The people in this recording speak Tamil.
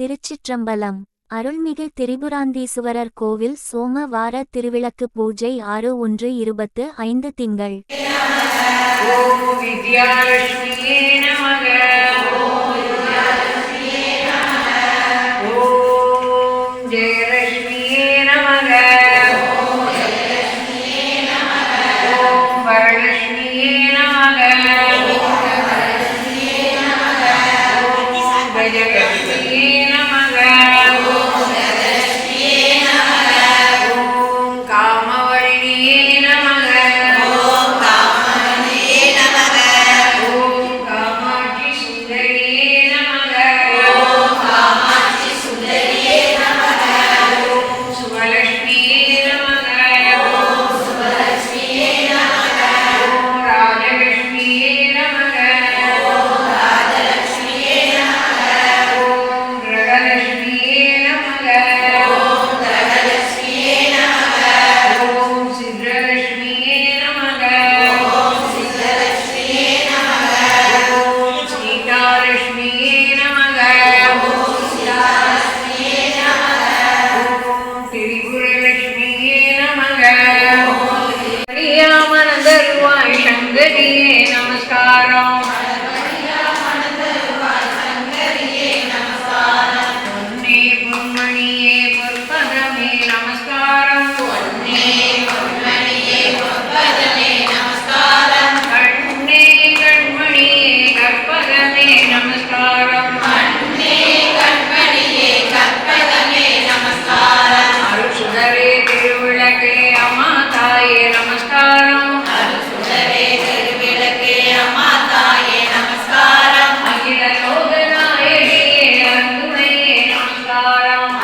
திருச்சிற்றம்பலம் அருள்மிகு திரிபுராந்தீஸ்வரர் கோவில் சோம வார திருவிளக்கு பூஜை ஆறு ஒன்று இருபத்து ஐந்து திங்கள். Yeah. జగతి லட்சுமியே நமக மரியாமனதருவாய் சங்கரியே நமஸ்காரம் நமஸ்காரம் ीताराम